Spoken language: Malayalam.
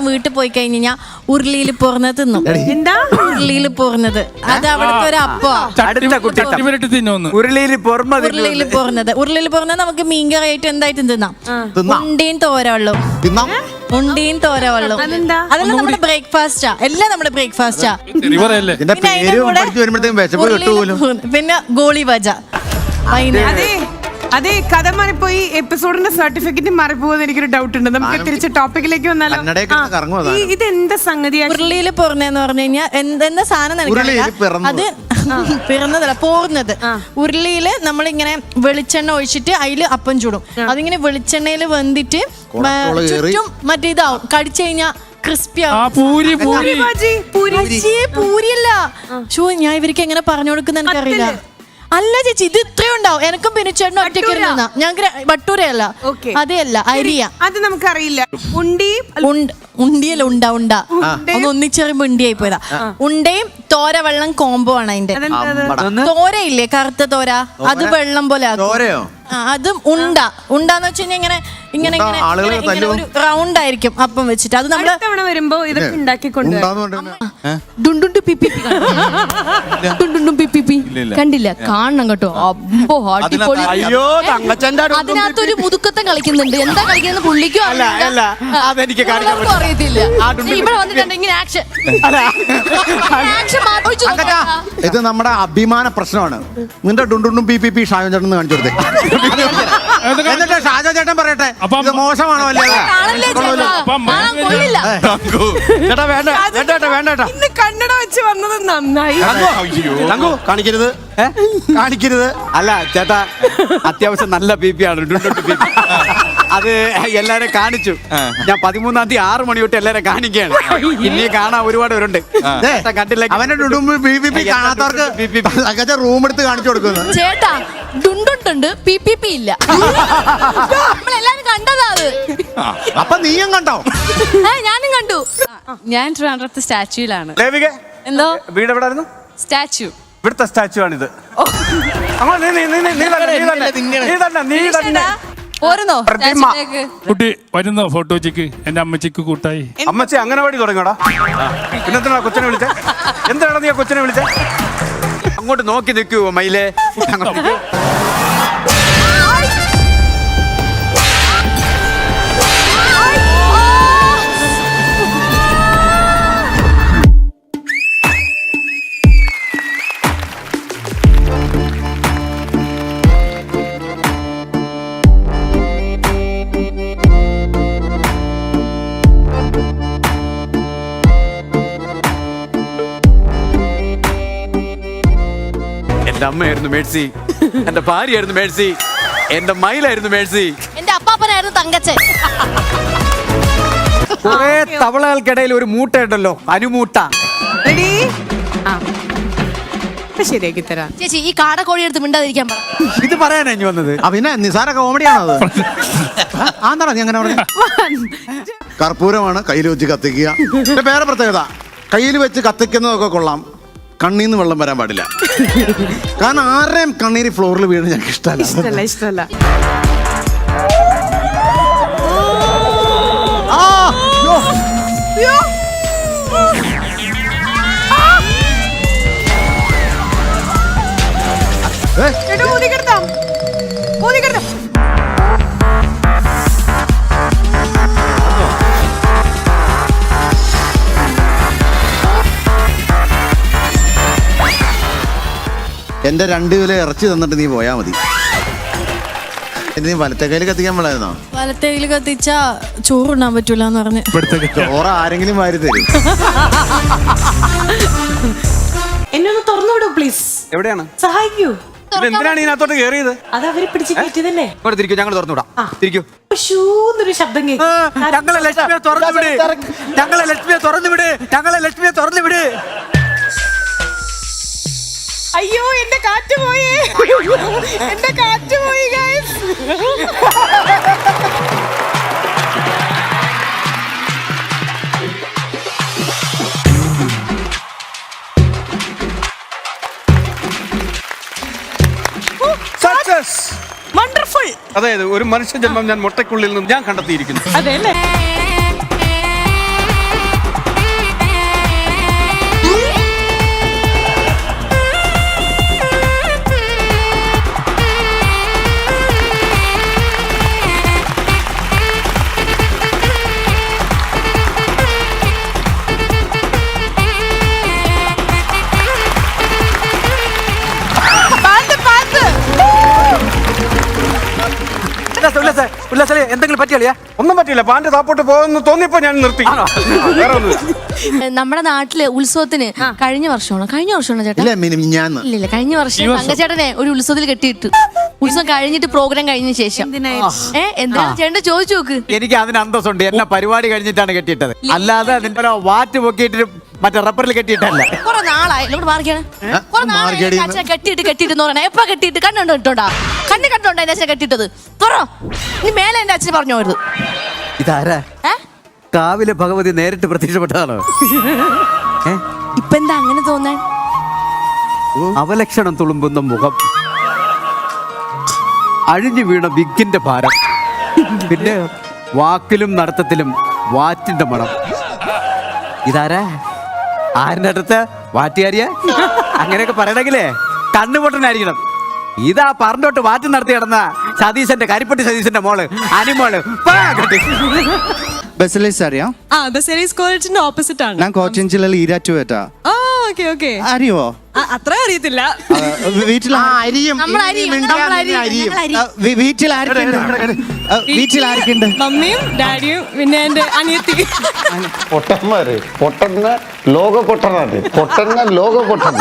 വീട്ടിൽ പോയി കഴിഞ്ഞാൽ ഉരുളിയിൽ പോർന്ന് തിന്നും. എന്താ? ഉരുളിയിൽ പോർന്നത് അത് അവിടുത്തെ ഒരു അപ്പ. അടുത്ത കുട്ടി ചട്ടിമിരട്ടി തിന്നോന്ന്. ഉരുളിയിൽ പൊറമ ഉരുളിയിൽ പോർന്നത് ഉരുളിയിൽ പോർന്നത് നമുക്ക് മീൻകറിയായിട്ട് എന്തായിട്ടും തിന്നാം. തിന്നാം. ഉണ്ടിയും തോരവെള്ളം. തിന്നാം. ഉണ്ടിയും തോരവെള്ളം. അതെന്താ? അതെല്ലാം നമ്മുടെ ബ്രേക്ക്ഫാസ്റ്റാ. എല്ലാം നമ്മുടെ ബ്രേക്ക്ഫാസ്റ്റാ. പിന്നെ ഗോളി ബജ വൈകുന്നേരം. അതെ കഥ മാറിപ്പോയി. എപ്പിസോഡിന്റെ സർട്ടിഫിക്കറ്റ് മാറിപ്പോകുന്ന എനിക്കൊരു ഡൗട്ട് ഉണ്ട് നമുക്ക് തിരിച്ച് ടോപ്പിക്കിലേക്ക് വന്നാലോ? ഇത് എന്താ സംഗതിയാണ് ഉരുളിയിൽ പോർന്നെന്ന് പറഞ്ഞു കഴിഞ്ഞാൽ എന്താ സാധനം അത് പിറന്നതല്ല പോർന്നത്. ഉരുളിയിൽ നമ്മളിങ്ങനെ വെളിച്ചെണ്ണ ഒഴിച്ചിട്ട് അതിൽ അപ്പം ചൂടും. അതിങ്ങനെ വെളിച്ചെണ്ണയിൽ വെന്തിട്ട്. ചുറ്റും മറ്റേ ഇതാവും. കടിച്ചു കഴിഞ്ഞാൽ ക്രിസ്പിയാവും ആ പൂരി പൂരി. ബാജി, പൂരി. അയ്യേ, പൂരിയല്ല ഷോ ഞാൻ ഇവർക്ക് എങ്ങനെ പറഞ്ഞു കൊടുക്കുന്ന എനിക്കറിയില്ല. അല്ല ചേച്ചി ഇത് ഇത്രയും ഉണ്ടാവും. എനക്കും പിന്നെ ചേട്ടനും ഒറ്റയ്ക്ക്. ഇരുന്നാ. ഞങ്ങൾക്ക് വട്ടൂരയല്ല അതെയല്ല അരിയ. അത് നമുക്കറിയില്ല. ഉണ്ടി? ഉണ്ട ഉണ്ടിയല്ല ഉണ്ട ഉണ്ട. ഒന്ന് ഒന്നിച്ചറിയുമ്പോ ഉണ്ടിയായി പോയതാ ഉണ്ടയും തോര വെള്ളം കോംബോ ആണ് അതിന്റെ. തോരയില്ലേ കറുത്ത തോര? അത് വെള്ളം പോലെ ആക്കും. തോരയോ? ആ, അതും ഉണ്ട. ഉണ്ടാന്ന് വെച്ച് കഴിഞ്ഞാൽ ഇങ്ങനെ ഇങ്ങനെ ഇങ്ങനെ ആളുകളെ ഇങ്ങനെ- ഇങ്ങനെ ഒരു റൗണ്ട് ആയിരിക്കും അപ്പം വെച്ചിട്ട്. അത് നമ്മൾ തവണ വരുമ്പോ ഇതൊക്കെ ഉണ്ടാക്കി കൊണ്ടുവരാം. ഉണ്ടാന്ന് കൊണ്ടുവരുന്നെ. ഡുണ്ടുണ്ടു പിപ്പി പി കണ്ടില്ല. ഡുണ്ടുണ്ടും പിപ്പി പി. കണ്ടില്ല? കാണണം കേട്ടോ. അടിപൊളി. അയ്യോ തങ്കച്ചന്റെ അതിനകത്തൊരു മുതുക്കത്തെ കളിക്കുന്നുണ്ട്. എന്താ കളിക്കുന്നത് പുള്ളിക്കും അല്ല, അല്ല. അതെനിക്ക് കാണിക്കാൻ ഉള്ളവർക്കും അറിയത്തില്ല. ആ ഇവിടെ വന്നിട്ടുണ്ട് ഇങ്ങനെ ആക്ഷൻ ആക്ഷൻ മാത്രം ഒഴിച്ച് അങ്കച്ചാ, നോക്കാം. ഇത് നമ്മുടെ അഭിമാന പ്രശ്നമാണ്. നിന്റെ ഡുണ്ടുണ്ടും പി പി പി ഷാജോ ചേട്ടൻ കാണിച്ചു കൊടുത്തേ. എന്നിട്ട് ഷാജോ ചേട്ടൻ പറയട്ടെ അപ്പം- മോശമാണോ അല്ലേ കാണല്ലേ ചേട്ടാ? അപ്പം കൊള്ളില്ല. ചേട്ടാ വേണ്ട വേണ്ട ചേട്ടാ വേണ്ട ചേട്ടാ. ഇന്ന് കന്നഡ വെച്ച് വന്നത് നന്നായി. തങ്കു കാണിക്കരുത്. ഏ? കാണിക്കരുത്. അല്ല ചേട്ടാ അത്യാവശ്യം നല്ല ബി പി ആണ്. ഡുണ്ടുണ്ട് ബി പി അത് എല്ലാരെ കാണിച്ചു. ഞാൻ പതിമൂന്നാം തീയതി ആറ് മണി തൊട്ട് എല്ലാരെ കാണിക്കുകയാണ്. ഇനി കാണാൻ ഒരുപാട് പേരുണ്ട്. ചേട്ടാ കണ്ടില്ല അവന്റെ പി പി കാണാത്തവർക്ക് റൂം എടുത്ത് കാണിച്ചു കൊടുക്കുന്നു. ചേട്ടാ ഡുണ്ടുണ്ടുണ്ട് പി പി പി ഇല്ല. കണ്ടതാ അത് അപ്പൊ നീയും കണ്ടോ? ഏ, ഞാനും കണ്ടു. ഞാൻ ട്രിവാൻഡ്രത്ത് സ്റ്റാച്യൂലാണ്. ലേവിക എന്തോ? വീട് എവിടായിരുന്നു? സ്റ്റാച്യു. ഇവിടുത്തെ സ്റ്റാച്ചു ആണിത്. അങ്ങോട്ട് നീ നീ നീ നീ തന്നെ നീ തന്നെ. നീ തന്നെ നീ തന്നെ. പോരുന്നോ പ്രതിമ. സ്റ്റാച്യൂലേക്ക് കുട്ടി വരുന്നോ ഫോട്ടോച്ചിക്ക് എന്റെ അമ്മച്ചിക്ക് കൂട്ടായി. അമ്മച്ചി അംഗനവാടി തുടങ്ങിയോടാ? പിന്നെന്തിനാ കൊച്ചിനെ വിളിച്ചേ? എന്തിനാണ് നീ ആ കൊച്ചിനെ വിളിച്ചേ? അങ്ങോട്ട് നോക്കി നിൽക്കുവോ മയിലേ. അങ്ങോട്ട് നിൽക്കൂ. എന്റെ അമ്മയായിരുന്നു മേഴ്സി. എന്റെ ഭാര്യയായിരുന്നു മേഴ്സി. എന്റെ മയിലായിരുന്നു മേഴ്സി. എന്റെ അപ്പാപ്പനായിരുന്നു തങ്കച്ചൻ. കുറെ തവളകൾക്കിടയിൽ ഒരു മൂട്ട ഉണ്ടല്ലോ അനുമൂട്ട. റെഡി ആ. ഇപ്പൊ ശരിയാക്കി തരാം. ചേച്ചി ഈ കാടക്കോഴി എടുത്ത് മിണ്ടാതിരിക്കാൻ പറ. ഇത് പറയാനാ ഇനി വന്നത്? ആ പിന്നെ നിസാര കോമഡിയാണോ അത്? ആ നീ അങ്ങനെ പറഞ്ഞു? കർപ്പൂരമാണ് കയ്യിൽ വെച്ച് കത്തിക്കുക. പിന്നെ വേറെ പ്രത്യേകത കയ്യിൽ വെച്ച് കത്തിക്കുന്നതൊക്കെ കൊള്ളാം. കണ്ണീന്ന് വെള്ളം വരാൻ പാടില്ല. കാരണം ആരുടെയും കണ്ണീര് ഫ്ലോറിൽ വീണ് ഞങ്ങൾക്ക് ഇഷ്ടമല്ല ഇഷ്ടമല്ല ഇഷ്ടല്ല. എന്റെ രണ്ട് കിലോ ഇറച്ചി തന്നിട്ട് നീ പോയാ മതി. നീ വലത്തെ കയ്യിൽ കത്തിക്കാൻ പാടായിരുന്നോ കയ്യിൽ കത്തിച്ചാ ചോറുണ്ണാൻ പറ്റൂല എന്ന് പറഞ്ഞ്. ഇവിടുത്തെ ചോറ. ആരെങ്കിലും വാരി തരും. എന്നെ ഒന്ന് തുറന്നുവിടൂ പ്ലീസ് എവിടെയാണ്? സഹായിക്കൂ. ഇത് എന്തിനാണ് ഇതിനകത്തോട്ട് കയറിയത് അത് അവർ പിടിച്ച് കയറ്റിയതല്ലേ? ഇവിടെ തിരിക്കൂ ഞങ്ങൾ തുറന്നുവിടാം തിരിക്കൂ. ഷൂന്നൊരു ശബ്ദം കേട്ടു ഞങ്ങളെ ലക്ഷ്മിയെ തുറന്നു വിട്. ഞങ്ങളെ ലക്ഷ്മിയെ തുറന്നു വിട്. ഞങ്ങളെ ലക്ഷ്മിയെ തുറന്നു വിട്. അയ്യോ എന്റെ കാറ്റ് പോയേ. എന്റെ കാറ്റ് പോയി ഗൈസ് സക്സസ് വണ്ടർഫുൾ അതായത് ഒരു മനുഷ്യ ജന്മം ഞാൻ മുട്ടക്കുള്ളിൽ നിന്ന് ഞാൻ കണ്ടെത്തിയിരിക്കുന്നു. അതെ അല്ലേ? എന്തെങ്കിലും പറ്റിയളിയാ ഒന്നും പറ്റില്ല പാന്റെ താപ്പോട്ട് പോകുന്നു തോന്നിയപ്പോ ഞാൻ നിർത്തി. വേറെ നമ്മുടെ നാട്ടിൽ ഉത്സവത്തിന് കഴിഞ്ഞ വർഷമാണോ? കഴിഞ്ഞ വർഷമാണോ ചേട്ടാ? ഇല്ല മിനി ഞാൻ ഇല്ല ഇല്ല. കഴിഞ്ഞ വർഷം തങ്കച്ചേട്ടനെ ഒരു ഉത്സവത്തിൽ കെട്ടിയിട്ടു. ഉത്സവം കഴിഞ്ഞിട്ട് പ്രോഗ്രാം കഴിഞ്ഞ ശേഷം. ഏ എന്താ ചേട്ടൻ ചോദിച്ചു നോക്ക്. എനിക്ക് അതിന് അന്തസ്സുണ്ട്. എന്നെ പരിപാടി കഴിഞ്ഞിട്ടാണ് കെട്ടിയിട്ടത്. അല്ലാതെ നിന്റെ വാറ്റ് പൊക്കിയിട്ട് മറ്റേ റബ്ബറിൽ കെട്ടിയിട്ടല്ല. കുറെ നാളായി. ഇവിടെ മാറിക്കാണ് കുറെ നാളായി മാർഗടി എന്റെ അച്ഛനെ കെട്ടിയിട്ട് കെട്ടിയിട്ട് പറയണ എപ്പ കെട്ടിയിട്ട്? കണ്ണുണ്ടോ ഇട്ടോണ്ടാ? കണ്ണി കണ്ടോണ്ടാ എന്റെ അച്ഛനെ കെട്ടിയിട്ടത്? തുറ. നീ മേലെ എന്റെ അച്ഛനെ പറഞ്ഞു പോയത്. ഇതാരാ? ഏ? കാവിലെ ഭഗവതി നേരിട്ട് പ്രത്യക്ഷപ്പെട്ടതാണോ? ഇപ്പൊ എന്താ അങ്ങനെ തോന്നാൻ അവലക്ഷണം തുളുമ്പുന്ന മുഖം. അഴിഞ്ഞു വീണ വിഗിന്റെ ഭാരം. പിന്നെ വാക്കിലും നടത്തത്തിലും വാറ്റിന്റെ മണം. ഇതാരാ? ആരുടെ അടുത്ത്? വാറ്റിയാരിയ അങ്ങനെയൊക്കെ പറയണെങ്കിലേ കണ്ണുപൊട്ടനായിരിക്കണം. ഇതാ പറഞ്ഞോട്ട് വാറ്റി നടത്തി കിടന്ന സതീശന്റെ കരിപ്പട്ടി സതീശന്റെ മോൾ അനിമോൾ. ബസലേസ് അറിയാം ആ ബസേരീസ് കോളേജിന്റെ ഓപ്പോസിറ്റ് ആണ്. ഞാൻ കോച്ചിൻ ജില്ലയിൽ ഈരാറ്റുപേറ്റ ഓക്കെ ഓക്കെ. അറിയോ അത്ര അറിയത്തില്ല. ആ, വീട്ടിൽ അരിയും. നമ്മൾ അരിയും, നമ്മൾ അരിയും, ഞങ്ങൾ അരിയും. ആ, വീ- വീട്ടിൽ ആരൊക്കെയുണ്ട് ആ, വീട്ടിൽ ആരൊക്കെയുണ്ട് മമ്മിയും ഡാഡിയും പിന്നെ എന്റെ അനിയത്തി. പൊട്ടന്മാര്. പൊട്ടന്ന ലോക പൊട്ടനാണ് പൊട്ടന്ന ലോക പൊട്ടൻ